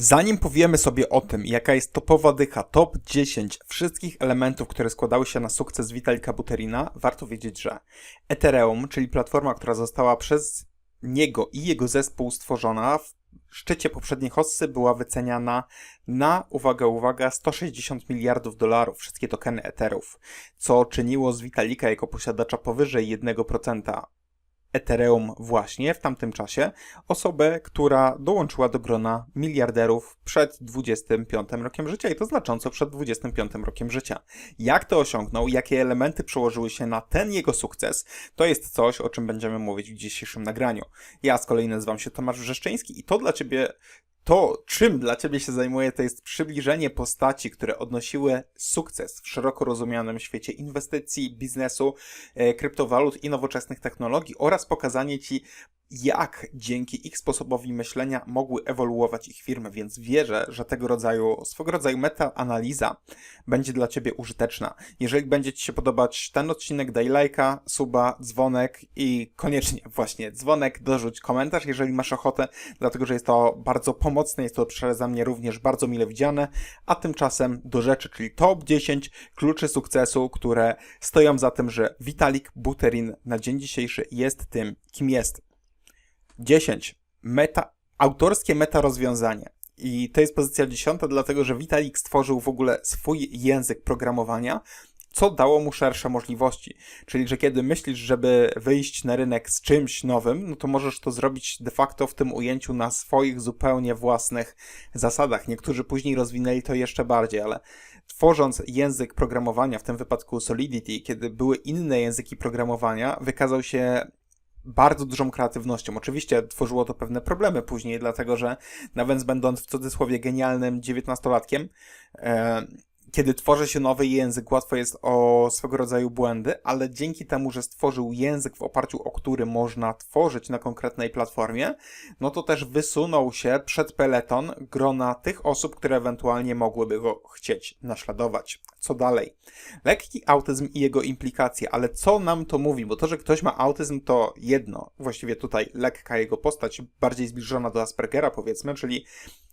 Zanim powiemy sobie o tym, jaka jest topowa dycha, top 10 wszystkich elementów, które składały się na sukces Witalika Buterina, warto wiedzieć, że Ethereum, czyli platforma, która została przez niego i jego zespół stworzona w szczycie poprzedniej hossy była wyceniana na, uwaga, uwaga, 160 miliardów dolarów, wszystkie tokeny Etherów, co czyniło z Vitalika jako posiadacza powyżej 1% Ethereum właśnie w tamtym czasie osobę, która dołączyła do grona miliarderów przed 25 rokiem życia i to znacząco przed 25 rokiem życia. Jak to osiągnął, jakie elementy przełożyły się na ten jego sukces, to jest coś, o czym będziemy mówić w dzisiejszym nagraniu. Ja z kolei nazywam się Tomasz Wrzeszczyński i to dla Ciebie to, czym dla Ciebie się zajmuję, to jest przybliżenie postaci, które odnosiły sukces w szeroko rozumianym świecie inwestycji, biznesu, e, kryptowalut i nowoczesnych technologii oraz pokazanie Ci, jak dzięki ich sposobowi myślenia mogły ewoluować ich firmy, więc wierzę, że tego rodzaju, swego rodzaju meta-analiza będzie dla Ciebie użyteczna. Jeżeli będzie Ci się podobać ten odcinek, daj lajka, suba, dzwonek i koniecznie właśnie dzwonek, dorzuć komentarz, jeżeli masz ochotę, dlatego, że jest to bardzo pomocne, jest to przeze mnie również bardzo mile widziane, a tymczasem do rzeczy, czyli top 10 kluczy sukcesu, które stoją za tym, że Vitalik Buterin na dzień dzisiejszy jest tym, kim jest. 10. Meta, autorskie meta rozwiązanie. I to jest pozycja dziesiąta, dlatego że Vitalik stworzył w ogóle swój język programowania, co dało mu szersze możliwości. Czyli, że kiedy myślisz, żeby wyjść na rynek z czymś nowym, no to możesz to zrobić de facto w tym ujęciu na swoich zupełnie własnych zasadach. Niektórzy później rozwinęli to jeszcze bardziej, ale tworząc język programowania, w tym wypadku Solidity, kiedy były inne języki programowania, wykazał się bardzo dużą kreatywnością. Oczywiście tworzyło to pewne problemy później, dlatego że nawet będąc w cudzysłowie genialnym dziewiętnastolatkiem, e, kiedy tworzy się nowy język, łatwo jest o swego rodzaju błędy, ale dzięki temu, że stworzył język, w oparciu o który można tworzyć na konkretnej platformie, no to też wysunął się przed peleton grona tych osób, które ewentualnie mogłyby go chcieć naśladować. Co dalej? Lekki autyzm i jego implikacje, ale co nam to mówi? Bo to, że ktoś ma autyzm, to jedno. Właściwie tutaj lekka jego postać, bardziej zbliżona do Aspergera, powiedzmy, czyli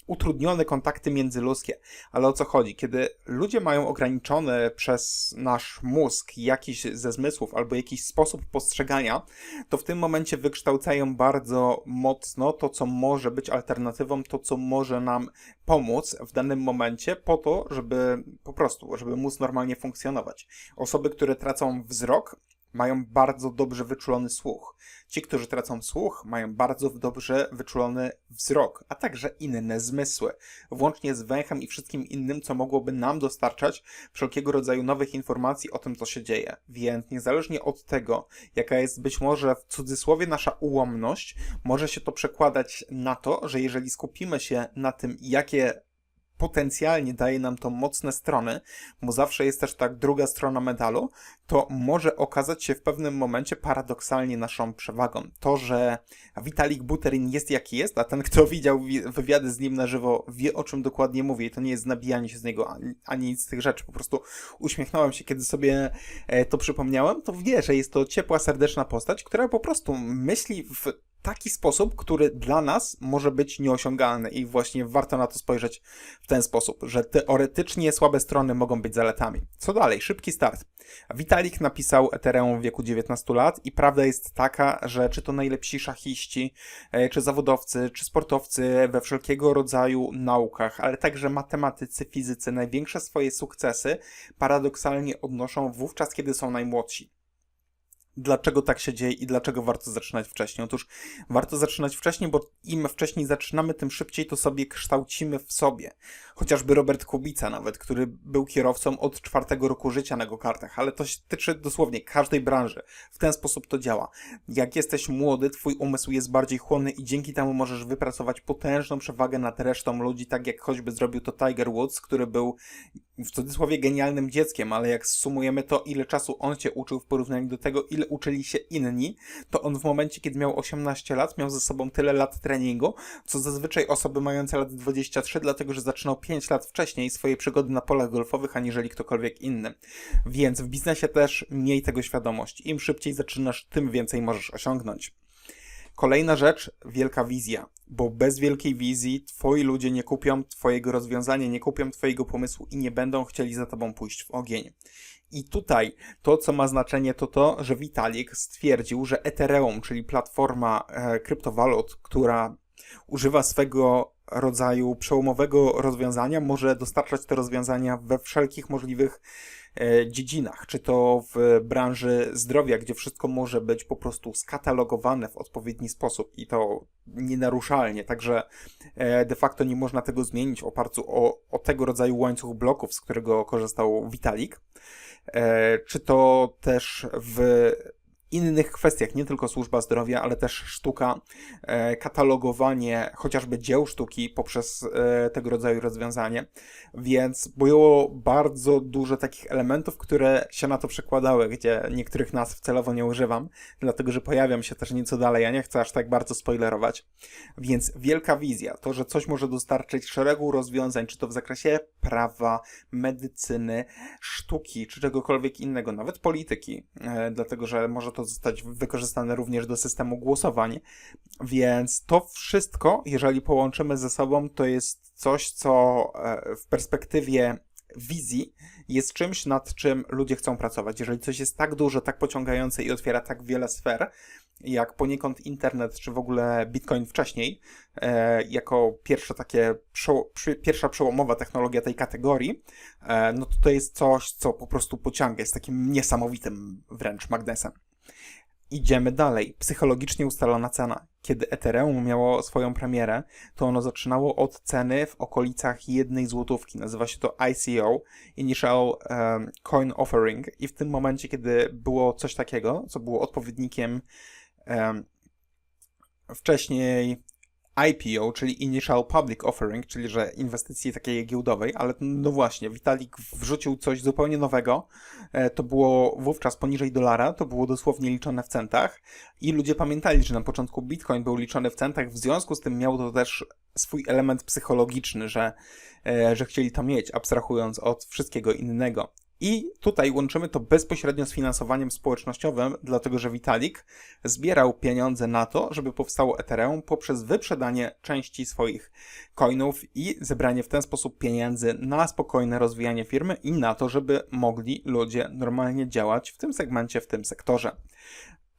utrudnione kontakty międzyludzkie. Ale o co chodzi? Kiedy ludzie mają ograniczony przez nasz mózg jakiś ze zmysłów albo jakiś sposób postrzegania, to w tym momencie wykształcają bardzo mocno to, co może być alternatywą, to, co może nam pomóc w danym momencie po to, żeby po prostu, żeby móc normalnie funkcjonować. Osoby, które tracą wzrok, mają bardzo dobrze wyczulony słuch. Ci, którzy tracą słuch, mają bardzo dobrze wyczulony wzrok, a także inne zmysły, włącznie z węchem i wszystkim innym, co mogłoby nam dostarczać wszelkiego rodzaju nowych informacji o tym, co się dzieje. Więc niezależnie od tego, jaka jest być może w cudzysłowie nasza ułomność, może się to przekładać na to, że jeżeli skupimy się na tym, jakie potencjalnie daje nam to mocne strony, bo zawsze jest też tak druga strona medalu, to może okazać się w pewnym momencie paradoksalnie naszą przewagą. To, że Vitalik Buterin jest jaki jest, a ten, kto widział wywiady z nim na żywo, wie o czym dokładnie mówię i to nie jest nabijanie się z niego ani, ani nic z tych rzeczy. Po prostu uśmiechnąłem się, kiedy sobie e, to przypomniałem, to wie, że jest to ciepła, serdeczna postać, która po prostu myśli w taki sposób, który dla nas może być nieosiągalny i właśnie warto na to spojrzeć w ten sposób, że teoretycznie słabe strony mogą być zaletami. Co dalej? Szybki start. Vitalik napisał Ethereum w wieku 19 lat i prawda jest taka, że czy to najlepsi szachiści, e, czy zawodowcy, czy sportowcy we wszelkiego rodzaju naukach, ale także matematycy, fizycy, największe swoje sukcesy paradoksalnie odnoszą wówczas, kiedy są najmłodsi dlaczego tak się dzieje i dlaczego warto zaczynać wcześniej. Otóż warto zaczynać wcześniej, bo im wcześniej zaczynamy, tym szybciej to sobie kształcimy w sobie. Chociażby Robert Kubica nawet, który był kierowcą od czwartego roku życia na go-kartach, ale to się tyczy dosłownie każdej branży. W ten sposób to działa. Jak jesteś młody, twój umysł jest bardziej chłonny i dzięki temu możesz wypracować potężną przewagę nad resztą ludzi, tak jak choćby zrobił to Tiger Woods, który był w cudzysłowie genialnym dzieckiem, ale jak sumujemy to, ile czasu on cię uczył w porównaniu do tego, ile uczyli się inni, to on w momencie, kiedy miał 18 lat, miał ze sobą tyle lat treningu, co zazwyczaj osoby mające lat 23, dlatego że zaczynał 5 lat wcześniej swoje przygody na polach golfowych, aniżeli ktokolwiek inny. Więc w biznesie też miej tego świadomość. Im szybciej zaczynasz, tym więcej możesz osiągnąć. Kolejna rzecz, wielka wizja, bo bez wielkiej wizji twoi ludzie nie kupią twojego rozwiązania, nie kupią twojego pomysłu i nie będą chcieli za tobą pójść w ogień. I tutaj to, co ma znaczenie, to to, że Vitalik stwierdził, że Ethereum, czyli platforma e, kryptowalut, która używa swego rodzaju przełomowego rozwiązania, może dostarczać te rozwiązania we wszelkich możliwych dziedzinach, czy to w branży zdrowia, gdzie wszystko może być po prostu skatalogowane w odpowiedni sposób i to nienaruszalnie, także e, de facto nie można tego zmienić w oparciu o, o tego rodzaju łańcuch bloków, z którego korzystał Vitalik, e, czy to też w innych kwestiach, nie tylko służba zdrowia, ale też sztuka, e, katalogowanie chociażby dzieł sztuki poprzez e, tego rodzaju rozwiązanie, więc było bardzo dużo takich elementów, które się na to przekładały, gdzie niektórych nazw celowo nie używam, dlatego że pojawiam się też nieco dalej, ja nie chcę aż tak bardzo spoilerować, więc wielka wizja, to, że coś może dostarczyć szeregu rozwiązań, czy to w zakresie prawa, medycyny, sztuki, czy czegokolwiek innego, nawet polityki, e, dlatego że może to zostać wykorzystane również do systemu głosowań. Więc to wszystko, jeżeli połączymy ze sobą, to jest coś, co e, w perspektywie wizji jest czymś, nad czym ludzie chcą pracować. Jeżeli coś jest tak duże, tak pociągające i otwiera tak wiele sfer, jak poniekąd internet, czy w ogóle Bitcoin wcześniej, e, jako pierwsze takie, przeło, przy, pierwsza przełomowa technologia tej kategorii, e, no to to jest coś, co po prostu pociąga, jest takim niesamowitym wręcz magnesem. Idziemy dalej. Psychologicznie ustalona cena. Kiedy Ethereum miało swoją premierę, to ono zaczynało od ceny w okolicach jednej złotówki. Nazywa się to ICO, Initial um, Coin Offering. I w tym momencie, kiedy było coś takiego, co było odpowiednikiem um, wcześniej IPO, czyli Initial Public Offering, czyli że inwestycji takiej giełdowej, ale no właśnie, Vitalik wrzucił coś zupełnie nowego. E, to było wówczas poniżej dolara, to było dosłownie liczone w centach i ludzie pamiętali, że na początku Bitcoin był liczony w centach, w związku z tym miał to też swój element psychologiczny, że, e, że chcieli to mieć, abstrahując od wszystkiego innego. I tutaj łączymy to bezpośrednio z finansowaniem społecznościowym, dlatego że Vitalik zbierał pieniądze na to, żeby powstało Ethereum poprzez wyprzedanie części swoich coinów i zebranie w ten sposób pieniędzy na spokojne rozwijanie firmy i na to, żeby mogli ludzie normalnie działać w tym segmencie, w tym sektorze.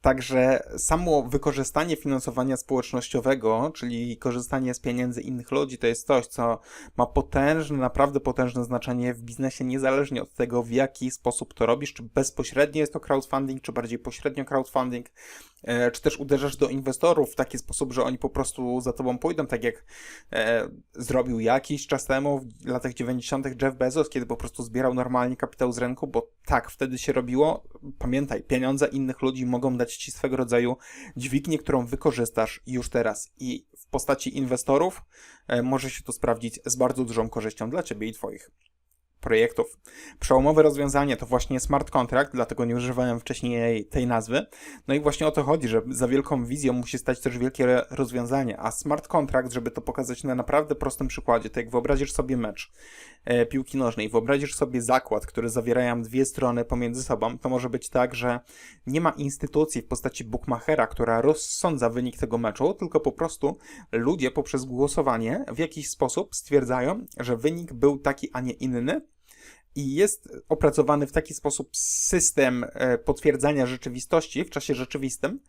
Także samo wykorzystanie finansowania społecznościowego, czyli korzystanie z pieniędzy innych ludzi, to jest coś, co ma potężne, naprawdę potężne znaczenie w biznesie, niezależnie od tego, w jaki sposób to robisz, czy bezpośrednio jest to crowdfunding, czy bardziej pośrednio crowdfunding, czy też uderzasz do inwestorów w taki sposób, że oni po prostu za tobą pójdą, tak jak e, zrobił jakiś czas temu, w latach 90. Jeff Bezos, kiedy po prostu zbierał normalnie kapitał z rynku, bo tak wtedy się robiło. Pamiętaj, pieniądze innych ludzi mogą dać ci swego rodzaju dźwignię, którą wykorzystasz już teraz i w postaci inwestorów e, może się to sprawdzić z bardzo dużą korzyścią dla ciebie i twoich projektów. Przełomowe rozwiązanie to właśnie smart contract, dlatego nie używałem wcześniej tej nazwy. No i właśnie o to chodzi, że za wielką wizją musi stać też wielkie rozwiązanie, a smart contract, żeby to pokazać na naprawdę prostym przykładzie, to jak wyobrazisz sobie mecz e, piłki nożnej, wyobrazisz sobie zakład, który zawierają dwie strony pomiędzy sobą, to może być tak, że nie ma instytucji w postaci bookmachera, która rozsądza wynik tego meczu, tylko po prostu ludzie poprzez głosowanie w jakiś sposób stwierdzają, że wynik był taki, a nie inny, i jest opracowany w taki sposób system e, potwierdzania rzeczywistości w czasie rzeczywistym,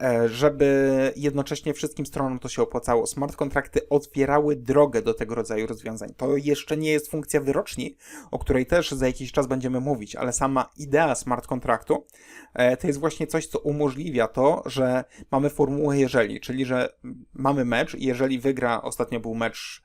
e, żeby jednocześnie wszystkim stronom to się opłacało. Smart kontrakty otwierały drogę do tego rodzaju rozwiązań. To jeszcze nie jest funkcja wyroczni, o której też za jakiś czas będziemy mówić, ale sama idea smart kontraktu e, to jest właśnie coś, co umożliwia to, że mamy formułę jeżeli, czyli że mamy mecz i jeżeli wygra, ostatnio był mecz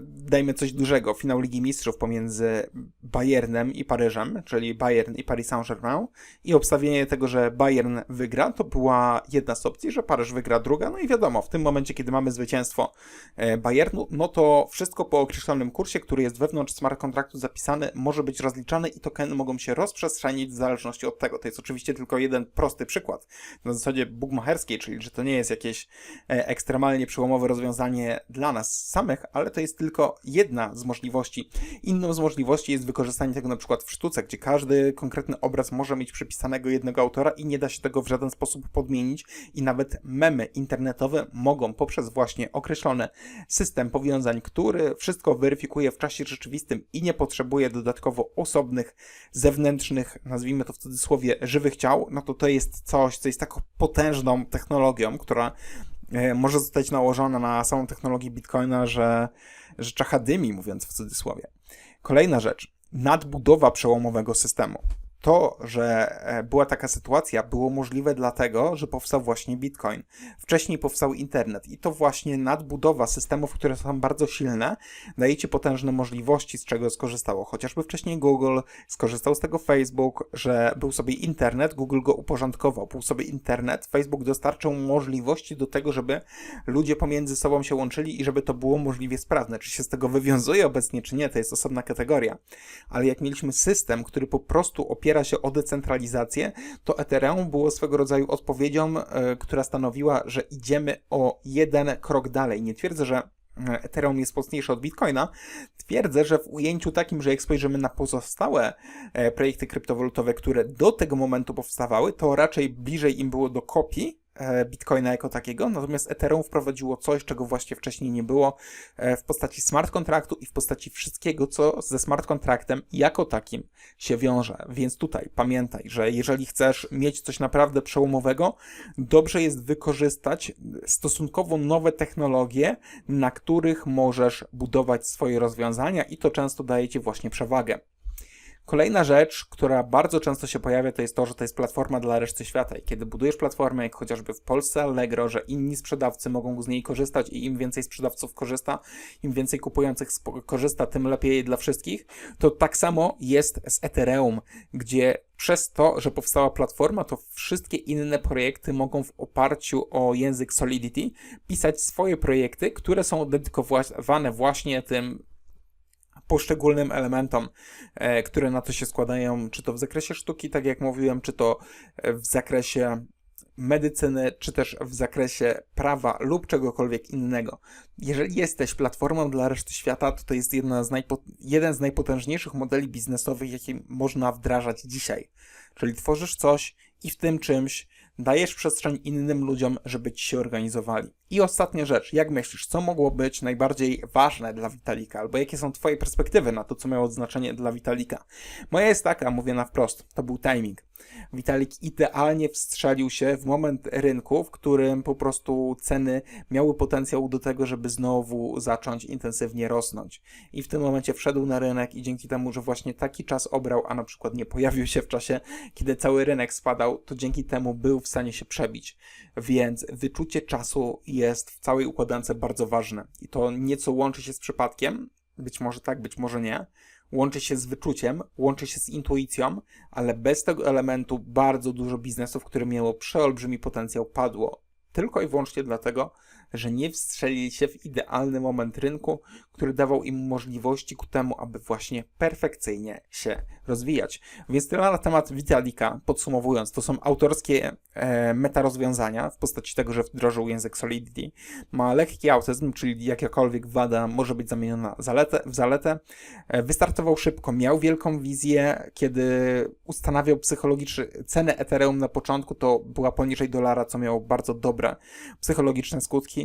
dajmy coś dużego, finał Ligi Mistrzów pomiędzy Bayernem i Paryżem, czyli Bayern i Paris Saint-Germain. I obstawienie tego, że Bayern wygra, to była jedna z opcji, że Paryż wygra druga, no i wiadomo, w tym momencie, kiedy mamy zwycięstwo e, Bayernu, no to wszystko po określonym kursie, który jest wewnątrz smart kontraktu zapisany, może być rozliczane i tokeny mogą się rozprzestrzenić w zależności od tego. To jest oczywiście tylko jeden prosty przykład. Na zasadzie bugmacherskiej, czyli że to nie jest jakieś e, ekstremalnie przełomowe rozwiązanie dla nas samych, ale to jest tylko jedna z możliwości. Inną z możliwości jest wykorzystanie tego na przykład w sztuce, gdzie każdy konkretny obraz może mieć przypisanego jednego autora i nie da się tego w żaden sposób podmienić i nawet memy internetowe mogą poprzez właśnie określony system powiązań, który wszystko weryfikuje w czasie rzeczywistym i nie potrzebuje dodatkowo osobnych, zewnętrznych, nazwijmy to w cudzysłowie, żywych ciał, no to to jest coś, co jest taką potężną technologią, która może zostać nałożona na samą technologię Bitcoina, że, że czacha dymi, mówiąc w cudzysłowie. Kolejna rzecz, nadbudowa przełomowego systemu. To, że e, była taka sytuacja, było możliwe dlatego, że powstał właśnie Bitcoin. Wcześniej powstał internet i to właśnie nadbudowa systemów, które są bardzo silne, daje ci potężne możliwości, z czego skorzystało. Chociażby wcześniej Google skorzystał z tego Facebook, że był sobie internet, Google go uporządkował. Był sobie internet, Facebook dostarczył możliwości do tego, żeby ludzie pomiędzy sobą się łączyli i żeby to było możliwie sprawne. Czy się z tego wywiązuje obecnie, czy nie, to jest osobna kategoria. Ale jak mieliśmy system, który po prostu opiera się o decentralizację, to Ethereum było swego rodzaju odpowiedzią, e, która stanowiła, że idziemy o jeden krok dalej. Nie twierdzę, że e, Ethereum jest mocniejsze od Bitcoina, twierdzę, że w ujęciu takim, że jak spojrzymy na pozostałe e, projekty kryptowalutowe, które do tego momentu powstawały, to raczej bliżej im było do kopii Bitcoina jako takiego, natomiast Ethereum wprowadziło coś, czego właśnie wcześniej nie było e, w postaci smart kontraktu i w postaci wszystkiego, co ze smart kontraktem jako takim się wiąże. Więc tutaj pamiętaj, że jeżeli chcesz mieć coś naprawdę przełomowego, dobrze jest wykorzystać stosunkowo nowe technologie, na których możesz budować swoje rozwiązania i to często daje Ci właśnie przewagę. Kolejna rzecz, która bardzo często się pojawia, to jest to, że to jest platforma dla reszty świata. I kiedy budujesz platformę, jak chociażby w Polsce Allegro, że inni sprzedawcy mogą z niej korzystać i im więcej sprzedawców korzysta, im więcej kupujących korzysta, tym lepiej dla wszystkich, to tak samo jest z Ethereum, gdzie przez to, że powstała platforma, to wszystkie inne projekty mogą w oparciu o język Solidity pisać swoje projekty, które są dedykowane właśnie tym poszczególnym elementom, e, które na to się składają, czy to w zakresie sztuki, tak jak mówiłem, czy to w zakresie medycyny, czy też w zakresie prawa lub czegokolwiek innego. Jeżeli jesteś platformą dla reszty świata, to to jest jedna z jeden z najpotężniejszych modeli biznesowych, jakie można wdrażać dzisiaj. Czyli tworzysz coś i w tym czymś dajesz przestrzeń innym ludziom, żeby ci się organizowali. I ostatnia rzecz, jak myślisz, co mogło być najbardziej ważne dla Witalika, albo jakie są twoje perspektywy na to, co miało znaczenie dla Witalika? Moja jest taka, mówię na wprost, to był timing. Vitalik idealnie wstrzelił się w moment rynku, w którym po prostu ceny miały potencjał do tego, żeby znowu zacząć intensywnie rosnąć. I w tym momencie wszedł na rynek i dzięki temu, że właśnie taki czas obrał, a na przykład nie pojawił się w czasie, kiedy cały rynek spadał, to dzięki temu był w stanie się przebić. Więc wyczucie czasu jest w całej układance bardzo ważne. I to nieco łączy się z przypadkiem, być może tak, być może nie, łączy się z wyczuciem, łączy się z intuicją, ale bez tego elementu bardzo dużo biznesów, które miało przeolbrzymi potencjał, padło. Tylko i wyłącznie dlatego, że nie wstrzelili się w idealny moment rynku, który dawał im możliwości ku temu, aby właśnie perfekcyjnie się rozwijać. Więc tyle na temat Vitalika. Podsumowując, to są autorskie e, meta rozwiązania w postaci tego, że wdrożył język Solidity. Ma lekki autyzm, czyli jakakolwiek wada może być zamieniona zaletę, w zaletę. E, wystartował szybko, miał wielką wizję, kiedy ustanawiał psychologiczne cenę Ethereum na początku, to była poniżej dolara, co miało bardzo dobre psychologiczne skutki.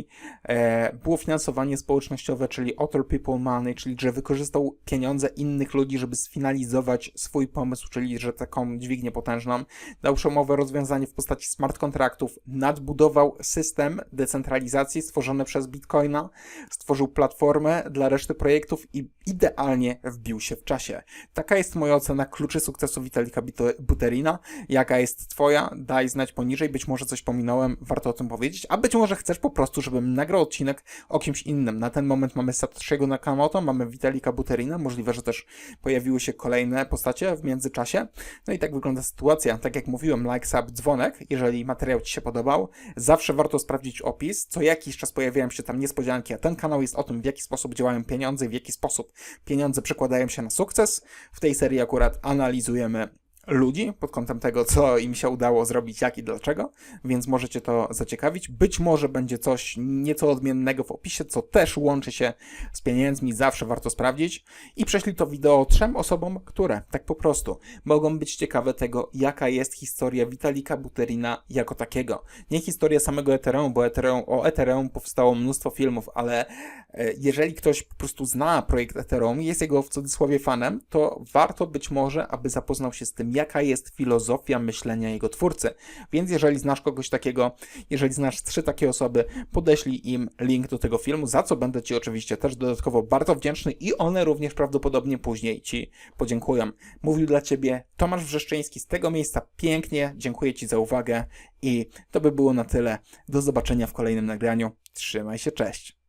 E, było finansowanie społecznościowe, czyli Author People Money, czyli że wykorzystał pieniądze innych ludzi, żeby sfinalizować swój pomysł, czyli że taką dźwignię potężną. Dał przełomowe rozwiązanie w postaci smart kontraktów, nadbudował system decentralizacji stworzony przez Bitcoina, stworzył platformę dla reszty projektów i idealnie wbił się w czasie. Taka jest moja ocena kluczy sukcesu Vitalika Buterina. Jaka jest twoja? Daj znać poniżej, być może coś pominąłem, warto o tym powiedzieć, a być może chcesz po prostu, żebym nagrał odcinek o kimś innym. Na ten moment mamy Satoshiego Nakamoto, mamy Vitalika Buterina, możliwe, że też pojawiły się kolejne postacie w międzyczasie. No i tak wygląda sytuacja. Tak jak mówiłem, like, sub, dzwonek, jeżeli materiał Ci się podobał. Zawsze warto sprawdzić opis. Co jakiś czas pojawiają się tam niespodzianki, a ten kanał jest o tym, w jaki sposób działają pieniądze, w jaki sposób pieniądze przekładają się na sukces. W tej serii akurat analizujemy ludzi pod kątem tego, co im się udało zrobić, jak i dlaczego, więc możecie to zaciekawić. Być może będzie coś nieco odmiennego w opisie, co też łączy się z pieniędzmi, zawsze warto sprawdzić. I prześlij to wideo trzem osobom, które tak po prostu mogą być ciekawe tego, jaka jest historia Witalika Buterina jako takiego. Nie historia samego Ethereum, bo Ethereum, o Ethereum powstało mnóstwo filmów, ale e, jeżeli ktoś po prostu zna projekt Ethereum i jest jego w cudzysłowie fanem, to warto być może, aby zapoznał się z tym, jaka jest filozofia myślenia jego twórcy. Więc jeżeli znasz kogoś takiego, jeżeli znasz trzy takie osoby, podeślij im link do tego filmu, za co będę Ci oczywiście też dodatkowo bardzo wdzięczny i one również prawdopodobnie później Ci podziękują. Mówił dla Ciebie Tomasz Wrzeszczyński z tego miejsca pięknie, dziękuję Ci za uwagę i to by było na tyle. Do zobaczenia w kolejnym nagraniu. Trzymaj się, cześć.